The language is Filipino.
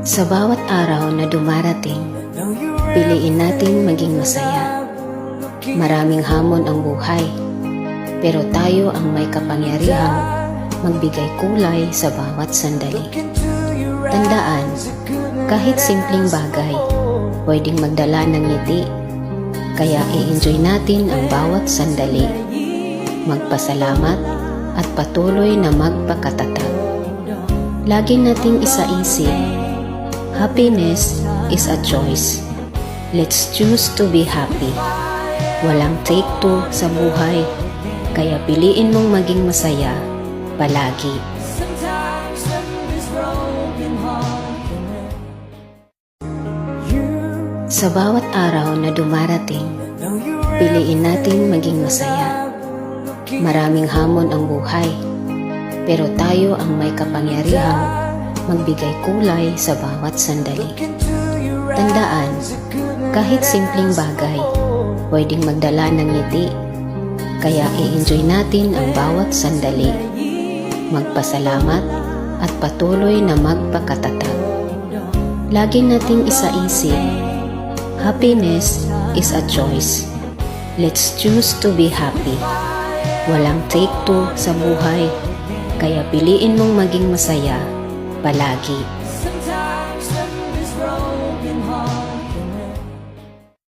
Sa bawat araw na dumarating, piliin natin maging masaya. Maraming hamon ang buhay, pero tayo ang may kapangyarihang magbigay kulay sa bawat sandali. Tandaan, kahit simpleng bagay, pwedeng magdala ng ngiti. Kaya i-enjoy natin ang bawat sandali. Magpasalamat at patuloy na magpakatatag. Lagi nating isaisip, happiness is a choice. Let's choose to be happy. Walang take two sa buhay, kaya piliin mong maging masaya palagi. Sa bawat araw na dumarating, piliin natin maging masaya. Maraming hamon ang buhay, pero tayo ang may kapangyarihang magbigay kulay sa bawat sandali. Tandaan, kahit simpleng bagay, pwedeng magdala ng ngiti. Kaya i-enjoy natin ang bawat sandali. Magpasalamat at patuloy na magpakatatag. Lagi nating isaisip, happiness is a choice. Let's choose to be happy. Walang take two sa buhay, kaya piliin mong maging masaya palagi. Sometimes